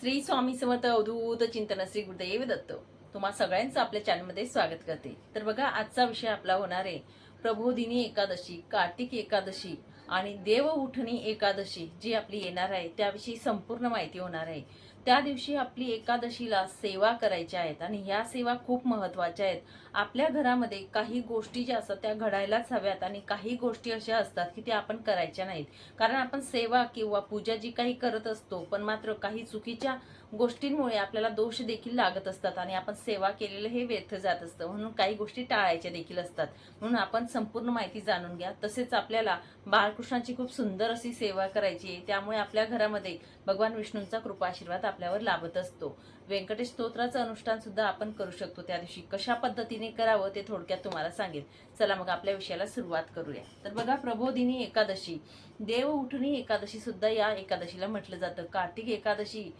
श्री स्वामी समर्थ अवधूत चिंतन श्री गुरुदेव दत्त. तुम्हा सगळ्यांचं आपल्या चॅनलमध्ये स्वागत करते. तर बघा आजचा विषय आपला होणार आहे. प्रबोधिनी एकादशी कार्तिक एकादशी आणि देव उठणी एकादशी जी आपली येणार आहे त्याविषयी संपूर्ण माहिती होणार आहे. त्या दिवशी आपली एकादशीला सेवा करायच्या आहेत आणि ह्या सेवा खूप महत्त्वाच्या आहेत. आपल्या घरामध्ये काही गोष्टी ज्या असतात त्या घडायलाच हव्यात आणि काही गोष्टी अशा असतात की त्या आपण करायच्या नाहीत. कारण आपण सेवा किंवा पूजा जी काही करत असतो पण मात्र काही चुकीच्या गोष्टींमुळे आपल्याला दोष देखील लागत असतात आणि आपण सेवा केलेलं हे व्यर्थ जात असतं. म्हणून काही गोष्टी टाळायच्या देखील असतात. म्हणून आपण संपूर्ण माहिती जाणून घ्या. तसेच आपल्याला बाळकृष्णाची खूप सुंदर अशी सेवा करायची आहे. त्यामुळे आपल्या घरामध्ये भगवान विष्णूंचा कृपा आशीर्वाद आपल्यावर लाभत असतो. व्यंकटेश स्तोत्राचं अनुष्ठान सुद्धा आपण करू शकतो त्या दिवशी. कशा पद्धतीने करावं ते थोडक्यात तुम्हाला सांगेल चला मग आपल्या विषयाला सुरुवात करूया. तर बघा प्रबोधिनी एकादशी. देव उठणी एकादशी सुद्धा या एकादशीला म्हटलं जातं. कार्तिक एकादशी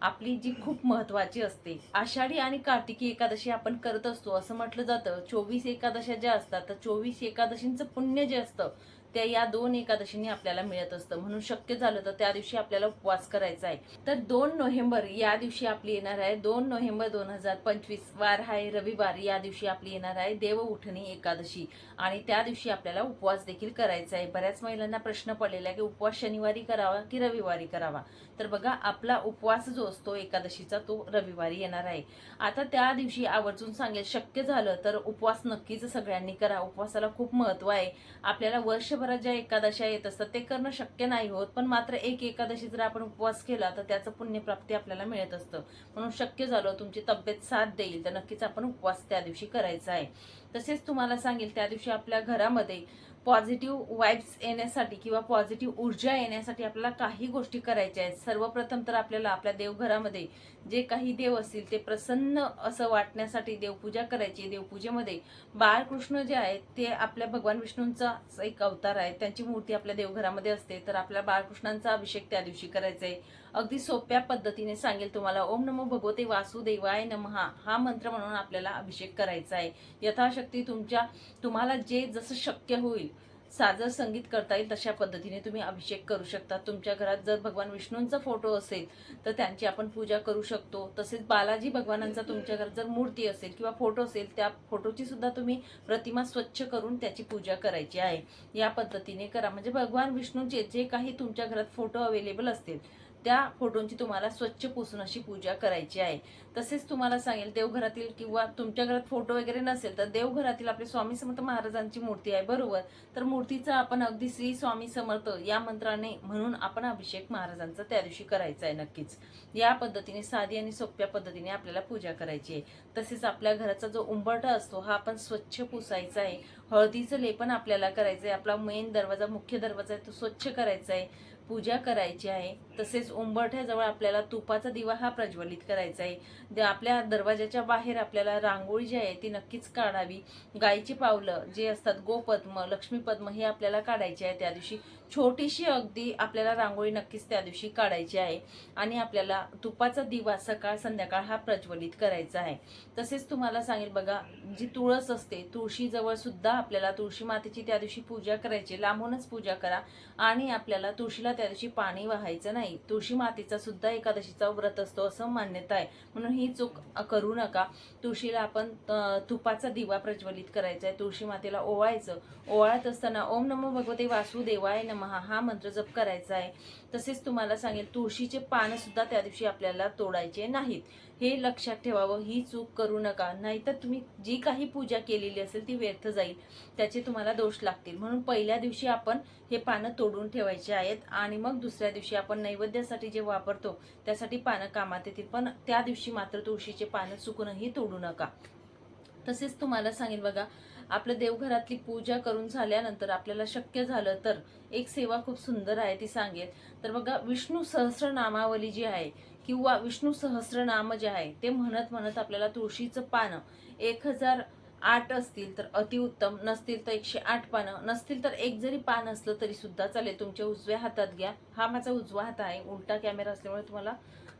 आपली जी खूप महत्वाची असते. आषाढी आणि कार्तिकी एकादशी आपण करत असतो. असं म्हटलं जातं. चोवीस एकादशा ज्या असतात तर चोवीस एकादशींचं पुण्य जे असतं त्या या दोन एकादशींनी आपल्याला मिळत असतं. म्हणून शक्य झालं तर त्या दिवशी आपल्याला उपवास करायचा आहे. तर दोन नोव्हेंबर या दिवशी आपली येणार आहे. दोन नोव्हेंबर दोन हजार पंचवीस वार आहे. रविवार या दिवशी आपली येणार आहे. देव उठणी एकादशी. आणि त्या दिवशी आपल्याला उपवास देखील करायचा आहे. बऱ्याच महिलांना प्रश्न पडलेला आहे की उपवास शनिवारी करावा की रविवारी करावा? तर बघा आपला उपवास जो असतो एकादशीचा तो रविवारी येणार आहे. आता त्या दिवशी आवर्जून सांगेल शक्य झालं तर उपवास नक्कीच सगळ्यांनी करा. उपवासाला खूप महत्त्व आहे. आपल्याला वर्षभरात ज्या एकादशा येत असतात ते करणं शक्य नाही होत. पण मात्र एक एकादशी जर आपण उपवास केला तर त्याचं पुण्यप्राप्ती आपल्याला मिळत असतं. म्हणून शक्य झालं तुमची तब्येत साथ देईल तर नक्कीच आपण उपवास त्या दिवशी करायचा आहे. तसेच तुम्हाला सांगेल त्या दिवशी आपल्या घरामध्ये पॉझिटिव्ह वाईब्स येण्यासाठी किंवा पॉझिटिव्ह ऊर्जा येण्यासाठी आपल्याला काही गोष्टी करायच्या आहेत. सर्वप्रथम तर आपल्याला आपल्या देवघरामध्ये जे काही देव असतील ते प्रसन्न असं वाटण्यासाठी देवपूजा करायची देवपूजेमध्ये बाळकृष्ण जे आहेत ते आपल्या भगवान विष्णूंचा एक अवतार आहे. त्यांची मूर्ती आपल्या देवघरामध्ये असते. तर आपल्या बाळकृष्णांचा अभिषेक त्या दिवशी करायचा आहे. अगदी सोप्या पद्धतीने सांगेल तुम्हाला. ओम नमो भगवते वासुदेवाय नमहा. हा मंत्र म्हणून आपल्याला अभिषेक करायचा आहे. यथाशक्ती तुमच्या तुम्हाला जे जसं शक्य होईल साजर संगीत करता येईल तशा पद्धतीने तुम्ही अभिषेक करू शकता. तुमच्या घरात जर भगवान विष्णूंचा फोटो असेल तर त्यांची आपण पूजा करू शकतो. तसेच बालाजी भगवानांचा तुमच्या घरात जर मूर्ती असेल किंवा फोटो असेल त्या फोटोची सुद्धा तुम्ही प्रतिमा स्वच्छ करून त्याची पूजा करायची आहे. या पद्धतीने करा. म्हणजे भगवान विष्णूचे जे काही तुमच्या घरात फोटो अवेलेबल असतील त्या फोटोंची तुम्हाला स्वच्छ पुसून अशी पूजा करायची आहे. तसेच तुम्हाला सांगेल देवघरातील किंवा तुमच्या घरात फोटो वगैरे नसेल तर देवघरातील आपले स्वामी समर्थ महाराजांची मूर्ती आहे बरोबर? तर मूर्तीचा आपण अगदी श्री स्वामी समर्थ या मंत्राने म्हणून आपण अभिषेक महाराजांचा त्या दिवशी करायचा आहे नक्कीच. या पद्धतीने साधी आणि सोप्या पद्धतीने आपल्याला पूजा करायची आहे. तसेच आपल्या घराचा जो उंबरठा असतो हा आपण स्वच्छ पुसायचा आहे. हळदीचं लेपन आपल्याला करायचं आहे आपला मेन दरवाजा मुख्य दरवाजा आहे तो स्वच्छ करायचा आहे पूजा करायची आहे. तसेच उंबरठ्याजवळ आपल्याला तुपाचा दिवा हा प्रज्वलित करायचा आहे जे आपल्या दरवाजाच्या बाहेर आपल्याला रांगोळी जी आहे ती नक्कीच काढावी. गायची पावलं जे असतात गोपद्म लक्ष्मीपद्म हे आपल्याला काढायचे आहे. त्या दिवशी छोटीशी अगदी आपल्याला रांगोळी नक्कीच त्या दिवशी काढायची आहे. आणि आपल्याला तुपाचा दिवा सकाळ संध्याकाळ हा प्रज्वलित करायचा आहे. तसेच तुम्हाला सांगेल बघा जी तुळस असते तुळशीजवळ सुद्धा आपल्याला तुळशी मातेची त्या दिवशी पूजा करायची लांबूनच पूजा करा. आणि आपल्याला तुळशीला त्या दिवशी पाणी वाहायचं नाही. तुळशी मातेचा सुद्धा एकादशीचा व्रत असतो असं मान्यता आहे. म्हणून ही चूक करू नका. तुळशीला आपण तुपाचा दिवा प्रज्वलित करायचा आहे. तुळशी मातेला ओवाळायचं. ओवाळत असताना ओम नमो भगवते वासुदेवाय नमः. महा हा मंत्र जप करायचा आहे. तसेच तुम्हाला सांगेल तुळशीचे पानंसुद्धा त्या दिवशी आपल्याला तोडायचे नाहीत. हे लक्षात ठेवावं ही चूक करू नका. नाहीतर तुम्ही जी काही पूजा केलेली असेल ती व्यर्थ जाईल. त्याचे तुम्हाला दोष लागतील. म्हणून पहिल्या दिवशी आपण हे पानं तोडून ठेवायचे आहेत आणि मग दुसऱ्या दिवशी आपण नैवेद्यासाठी जे वापरतो त्यासाठी पानं कामात येतील. पण त्या दिवशी मात्र तुळशीचे पानं चुकूनही तोडू नका. तसेच तुम्हाला सांगेल बघा आपलं देवघरातली पूजा करून झाल्यानंतर आपल्याला शक्य झालं तर एक सेवा खूप सुंदर आहे ती सांगेल. तर बघा विष्णू सहस्रनामावली जी आहे किंवा विष्णू सहस्रनाम जे आहे ते म्हणत म्हणत आपल्याला तुळशीचं पानं एक हजार आठ असतील तर अतिउत्तम नसतील तर एकशे आठ पानं नसतील तर एक जरी पान असलं तरी सुद्धा चालेल. तुमच्या उजव्या हातात घ्या. हा माझा उजवा हात आहे. उलटा कॅमेरा असल्यामुळे तुम्हाला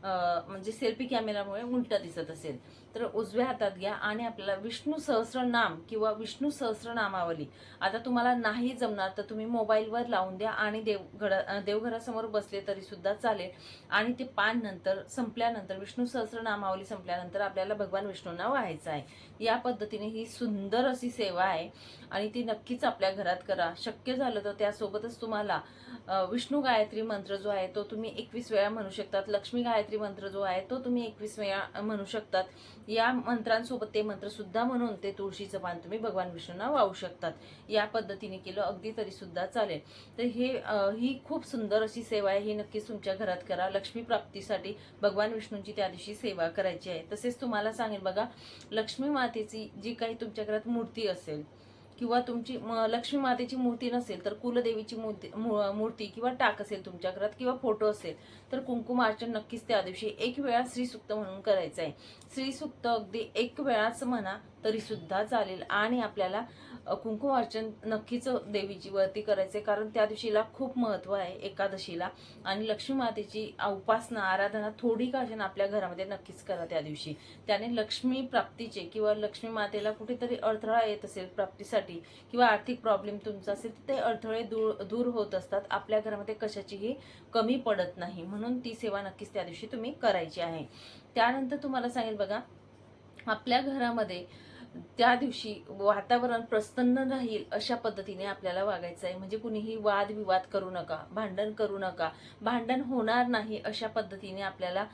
म्हणजे सेल्फी कॅमेरामुळे उलटा दिसत असेल. तर उजव्या हातात घ्या आणि आपल्याला विष्णू सहस्रनाम किंवा विष्णू सहस्रनामावली आता तुम्हाला नाही जमणार तर तुम्ही मोबाईलवर लावून द्या आणि देवघरा देवघरासमोर बसले तरी सुद्धा चालेल. आणि ते पान नंतर संपल्यानंतर विष्णू सहस्रनामावली संपल्यानंतर आपल्याला भगवान विष्णूंना व्हायचं आहे. या पद्धतीने ही सुंदर अशी सेवा आहे. आणि ती नक्कीच आपल्या घरात करा. शक्य झालं तर त्यासोबतच तुम्हाला विष्णू गायत्री मंत्र जो आहे तो तुम्ही एकवीस वेळा म्हणू शकतात. लक्ष्मी गायत्री मंत्र जो आहे तो तुम्ही एकवीस वेळा म्हणू शकतात. या मंत्रांसोबत ते मंत्रसुद्धा म्हणून ते तुळशीचं पान तुम्ही भगवान विष्णूंना वाहू शकतात. या पद्धतीने केलं अगदी तरीसुद्धा चालेल. तर हे ही खूप सुंदर अशी सेवा आहे. ही नक्कीच तुमच्या घरात करा. लक्ष्मी प्राप्तीसाठी भगवान विष्णूंची त्या दिवशी सेवा करायची आहे. तसेच तुम्हाला सांगेल बघा लक्ष्मी मा मातेची जी काही तुमच्या घरात मूर्ती असेल किंवा तुमची लक्ष्मी मातेची मूर्ती नसेल तर कुलदेवीची मूर्ती मूर्ती किंवा टाक असेल तुमच्या घरात किंवा फोटो असेल तर कुंकुमार्चन नक्कीच त्या दिवशी एक वेळा श्रीसुक्त म्हणून करायचं आहे श्रीसुक्त अगदी एक वेळाच म्हणा तरी सुद्धा चालेल आणि आपल्याला कुंकू कुंकुमार्चन नक्कीच देवीची वरती करायचे कारण त्या दिवशीला खूप महत्त्व आहे एकादशीला. आणि लक्ष्मी मातेची उपासना आराधना थोडी का असेल आपल्या घरामध्ये नक्कीच करा त्या दिवशी. त्याने लक्ष्मी प्राप्तीचे किंवा लक्ष्मी मातेला कुठेतरी अडथळा येत असेल प्राप्तीसाठी किंवा आर्थिक प्रॉब्लेम तुमचा असेल तर ते अडथळे दूर दूर होत असतात. आपल्या घरामध्ये कशाचीही कमी पडत नाही. म्हणून ती सेवा नक्कीच त्या दिवशी तुम्ही करायची आहे. त्यानंतर तुम्हाला सांगेल बघा आपल्या घरामध्ये त्या दिवशी वातावरण प्रसन्न राहील अशा पद्धतीने आपल्याला वागायचं आहे. म्हणजे कुणीही वादविवाद करू नका भांडण करू नका. भांडण होणार नाही अशा पद्धतीने आपल्याला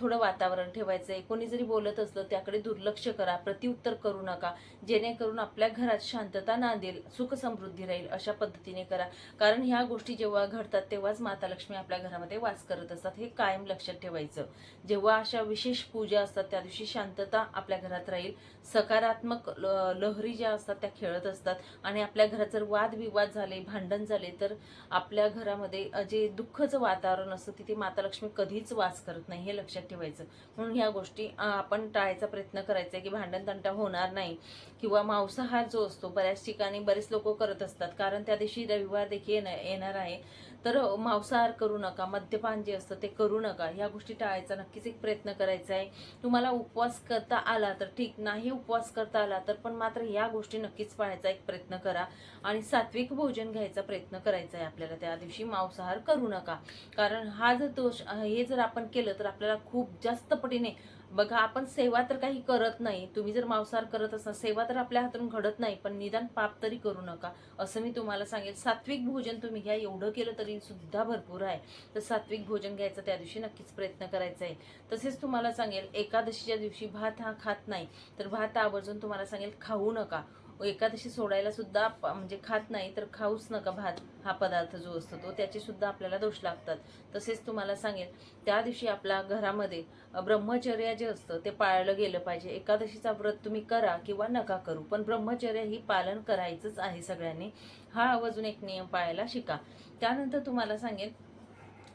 थोडं वातावरण ठेवायचं आहे कोणी जरी बोलत असलं त्याकडे दुर्लक्ष करा प्रत्युत्तर करू नका. जेणेकरून आपल्या घरात शांतता नांदेल सुख समृद्धी राहील अशा पद्धतीने करा. कारण ह्या गोष्टी जेव्हा घडतात तेव्हाच माता लक्ष्मी आपल्या घरामध्ये वास करत असतात. हे कायम लक्षात ठेवायचं. जेव्हा अशा विशेष पूजा असतात त्या दिवशी शांतता आपल्या घरात राहील. सकारात्मक ल- लहरी ज्या असतात त्या खेळत असतात. आणि आपल्या घरात जर वादविवाद झाले भांडण झाले तर आपल्या घरामध्ये जे दुःखाचं वातावरण असतं तिथे माता लक्ष्मी कधीच वास करत नाही. हे लक्षात ठेवायचं. म्हणून ह्या गोष्टी आपण टाळायचा प्रयत्न करायचा आहे की भांडण तंटा होणार नाही. किंवा मांसाहार जो असतो बऱ्याच ठिकाणी बरेच लोक करत असतात. कारण त्या दिवशी रविवार देखील येणार येणार आहे. तर मांसाहार करू नका मद्यपान जे असतं ते करू नका. ह्या गोष्टी टाळायचा नक्कीच एक प्रयत्न करायचा आहे. तुम्हाला उपवास करता आला तर ठीक नाही उपवास करता आला तर पण मात्र ह्या गोष्टी नक्कीच पाळायचा एक प्रयत्न करा. आणि सात्विक भोजन घ्यायचा प्रयत्न करायचा आहे आपल्याला त्या दिवशी मांसाहार करू नका. कारण हा जर दोष हे जर आपण केलं तर आपल्याला खूप जास्त पटीने बघा आपण सेवा तर काही करत नाही. तुम्ही जर मांसाहार करत असाल सेवा तर आपल्या हातून घडत नाही पण निदान पाप तरी करू नका. असं मी तुम्हाला सांगेल. सात्विक भोजन तुम्ही घ्या. एवढं केलं तरी सुद्धा भरपूर आहे. तर सात्विक भोजन घ्यायचं त्या दिवशी नक्कीच प्रयत्न करायचा आहे. तसेच तुम्हाला सांगेल एकादशीच्या दिवशी भात हा खात नाही. तर भात आवर्जून तुम्हाला सांगेल खाऊ नका. एकादशी सोडायला सुद्धा म्हणजे खात नाही तर खाऊच नका भात. हा पदार्थ जो असतो तो त्याचे सुद्धा आपल्याला दोष लागतात. तसेच तुम्हाला सांगेल त्या दिवशी आपल्या घरामध्ये ब्रह्मचर्य जे असतं ते पाळलं गेलं पाहिजे. एकादशीचा व्रत तुम्ही करा किंवा नका करू पण ब्रह्मचर्य ही पालन करायचंच आहे सगळ्यांनी. हा अजून एक नियम पाळायला शिका. त्यानंतर तुम्हाला सांगेल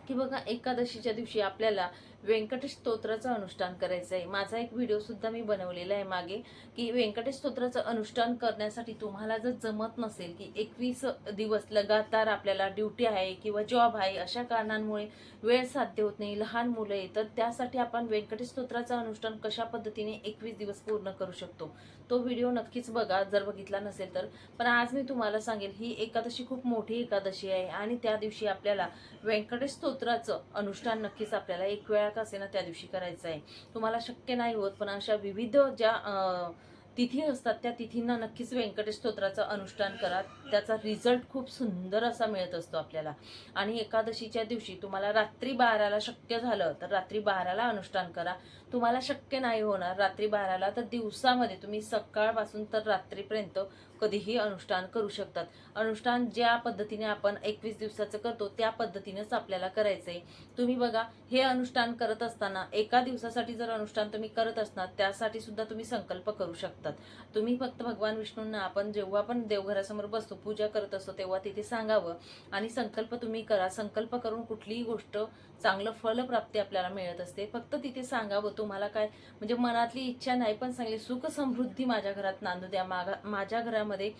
की बघा एकादशीच्या दिवशी आपल्याला व्यंकटेश स्तोत्राचं अनुष्ठान करायचं आहे माझा एक व्हिडिओ सुद्धा मी बनवलेला आहे मागे की व्यंकटेश स्तोत्राचं अनुष्ठान करण्यासाठी तुम्हाला जर जमत नसेल की एकवीस दिवस लगातार आपल्याला ड्युटी आहे किंवा जॉब आहे अशा कारणांमुळे वेळ साध्य होत नाही लहान मुलं आहे तर त्यासाठी आपण व्यंकटेश स्तोत्राचं अनुष्ठान कशा पद्धतीने एकवीस दिवस पूर्ण करू शकतो? तो व्हिडिओ नक्कीच बघा जर बघितला नसेल तर. पण आज मी तुम्हाला सांगेल ही एकादशी खूप मोठी एकादशी आहे आणि त्या दिवशी आपल्याला व्यंकटेश स्तोत्राचं अनुष्ठान नक्कीच आपल्याला एक वेळा का असेना त्या दिवशी करायचं आहे तुम्हाला शक्य नाही होत पण अशा विविध ज्या अं, तिथी असतात त्या तिथींना नक्कीच व्यंकटेश स्तोत्राचं अनुष्ठान करा. त्याचा रिझल्ट खूप सुंदर असा मिळत असतो आपल्याला. आणि एकादशीच्या दिवशी तुम्हाला रात्री बाराला शक्य झालं तर रात्री बाराला अनुष्ठान करा. तुम्हाला शक्य नाही होणार रात्री बाराला तर दिवसामध्ये तुम्ही सकाळपासून तर रात्रीपर्यंत कधीही अनुष्ठान करू शकतात. अनुष्ठान ज्या पद्धतीने आपण एकवीस दिवसाचं करतो त्या पद्धतीनेच आपल्याला करायचं आहे तुम्ही बघा हे अनुष्ठान करत असताना एका दिवसासाठी जर अनुष्ठान तुम्ही करत असणार त्यासाठी सुद्धा तुम्ही संकल्प करू शकता. शकतात तुम्ही फक्त भगवान विष्णूंना आपण जेव्हा पण देवघरासमोर बसतो पूजा करत असतो तेव्हा तिथे सांगावं. आणि संकल्प तुम्ही करा. संकल्प करून कुठलीही गोष्ट चांगलं फलप्राप्ती आपल्याला मिळत असते. फक्त तिथे सांगावं तुम्हाला काय म्हणजे मनातली इच्छा नाही पण सांगली सुख समृद्धी माझ्या घरात नांदू द्या. माझ्या घरामध्ये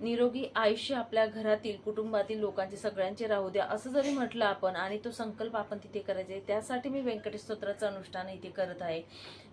निरोगी आयुष्य आपल्या घरातील कुटुंबातील लोकांचे सगळ्यांचे राहू द्या असं जरी म्हटलं आपण आणि तो संकल्प आपण तिथे करायचे त्यासाठी मी व्यंकटेश स्तोत्राचं अनुष्ठान इथे करत आहे.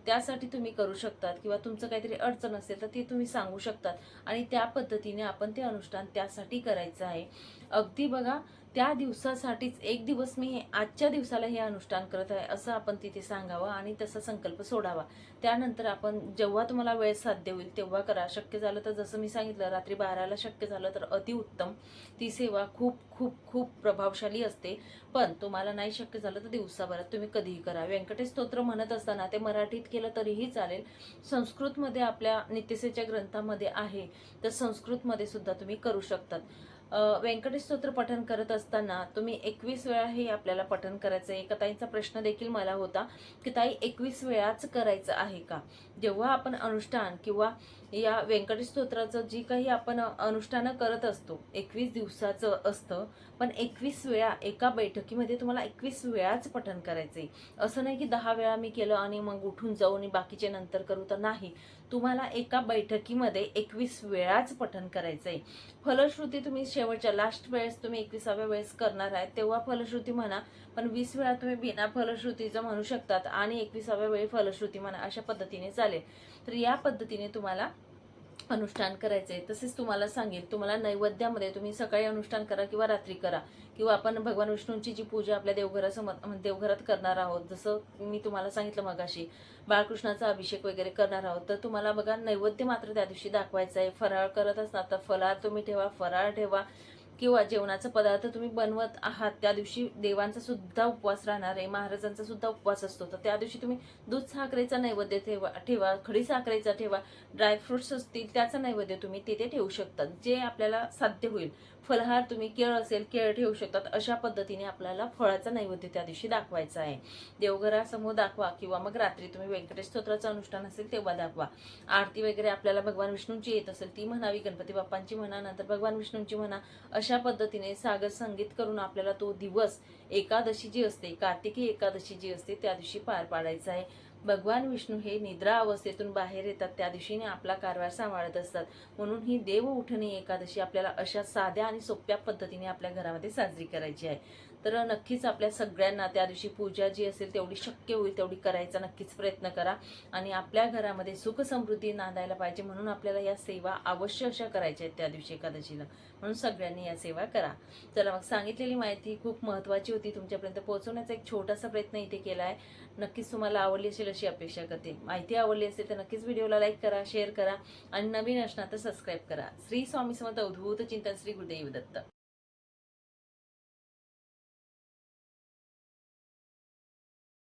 त्यासाठी तुम्ही करू शकतात किंवा तुमचं काहीतरी अडचण असेल तर ते तुम्ही सांगू शकतात आणि त्या पद्धतीने आपण ते अनुष्ठान त्यासाठी करायचं आहे. अगदी बघा त्या दिवसासाठीच एक दिवस मी हे आजच्या दिवसाला हे अनुष्ठान करत आहे असं आपण तिथे सांगावं आणि तसा संकल्प सोडावा. त्यानंतर आपण जेव्हा तुम्हाला वेळ साध्य होईल तेव्हा करा. शक्य झालं तर जसं मी सांगितलं रात्री बाराला शक्य झालं तर अतिउत्तम ती सेवा खूप खूप खूप प्रभावशाली असते. पण तुम्हाला नाही शक्य झालं तर दिवसाभरात तुम्ही कधीही करा. व्यंकटेश स्तोत्र म्हणत असताना ते मराठीत केलं तरीही चालेल. संस्कृतमध्ये आपल्या नित्यसेच्या ग्रंथामध्ये आहे. तर संस्कृतमध्ये सुद्धा तुम्ही करू शकतात. व्यंकटेश स्तोत्र पठन करत असताना तुम्ही एकवीस वेळा हे आपल्याला पठन करायचं आहे. एका ताईंचा प्रश्न देखील मला होता की ताई एकवीस वेळाच करायचं आहे का? जेव्हा आपण अनुष्ठान किंवा या व्यंकटेश स्तोत्राचं जी काही आपण अनुष्ठानं करत असतो एकवीस दिवसाचं असतं पण एकवीस वेळा एका बैठकीमध्ये तुम्हाला एकवीस वेळाच पठन करायचं आहे असं नाही की दहा वेळा मी केलं आणि मग उठून जाऊ आणि बाकीचे नंतर करू तर नाही. तुम्हाला एका बैठकीमध्ये एकवीस वेळाच पठन करायचं आहे फलश्रुती तुम्ही शेवटच्या लास्ट वेळेस तुम्ही एकविसाव्या वेळेस करणार आहे तेव्हा फलश्रुती म्हणा पण वीस वेळा तुम्ही बिना फलश्रुतीचं म्हणू शकतात आणि एकविसाव्या वेळी फलश्रुती म्हणा अशा पद्धतीने चालेल. तर या पद्धतीने तुम्हाला अनुष्ठान करायचंय. तसेच तुम्हाला सांगेल तुम्हाला नैवेद्यामध्ये तुम्ही सकाळी अनुष्ठान करा किंवा रात्री करा. किंवा आपण भगवान विष्णूंची जी पूजा आपल्या देवघरासमोर देवघरात करणार आहोत जसं मी तुम्हाला सांगितलं मगाशी बाळकृष्णाचा अभिषेक वगैरे करणार आहोत तर तुम्हाला बघा नैवेद्य मात्र त्या दिवशी दाखवायचं आहे फराळ करत असणार तर फराळ तुम्ही ठेवा फराळ ठेवा. किंवा जेवणाचा पदार्थ तुम्ही बनवत आहात त्या दिवशी देवांचा सुद्धा उपवास राहणार आहे महाराजांचा सुद्धा उपवास असतो. तर त्या दिवशी तुम्ही दूध साखरेचा नैवेद्य ठेवा ठेवा खडी साखरेचा ठेवा ड्रायफ्रुट्स असतील त्याचा नैवेद्य तुम्ही तिथे ठेवू शकतात जे आपल्याला साध्य होईल. फलहार तुम्ही केळ असेल केळ ठेवू शकतात अशा पद्धतीने आपल्याला फळाचा नैवेद्य त्या दिवशी दाखवायचा आहे. देवघरासमोर दाखवा किंवा मग रात्री तुम्ही व्यंकटेश स्तोत्राचं अनुष्ठान असेल तेव्हा दाखवा. आरती वगैरे आपल्याला भगवान विष्णूंची येत असेल ती म्हणावी. गणपती बाप्पांची म्हणा नंतर भगवान विष्णूंची म्हणा अशा पद्धतीने सागर संगीत करून आपल्याला तो दिवस एकादशी जी असते कार्तिकी एकादशी जी असते त्या दिवशी पार पाडायचा आहे. भगवान विष्णू हे निद्रा अवस्थेतून बाहेर येतात त्या दिवशीने आपला कारभार सांभाळत असतात. म्हणून ही देव उठणे एकादशी आपल्याला अशा साध्या आणि सोप्या पद्धतीने आपल्या घरामध्ये साजरी करायची आहे. तर नक्कीच आपल्या सगळ्यांना त्या दिवशी पूजा जी असेल तेवढी शक्य होईल तेवढी करायचा नक्कीच प्रयत्न करा. आणि आपल्या घरामध्ये सुख समृद्धी नांदायला पाहिजे म्हणून आपल्याला या सेवा अवश्य अशा करायच्या आहेत त्या दिवशी एकादशीला. म्हणून सगळ्यांनी या सेवा करा. चला मग सांगितलेली माहिती खूप महत्त्वाची होती तुमच्यापर्यंत पोहोचवण्याचा एक छोटासा प्रयत्न इथे केला आहे नक्कीच तुम्हाला आवडली असेल अशी अपेक्षा करते. माहिती आवडली असेल तर नक्कीच व्हिडिओला लाईक करा शेअर करा आणि नवीन असणार तर सबस्क्राईब करा. श्री स्वामी समर्थ अवधूत चिंतन श्री गुरुदेव दत्त.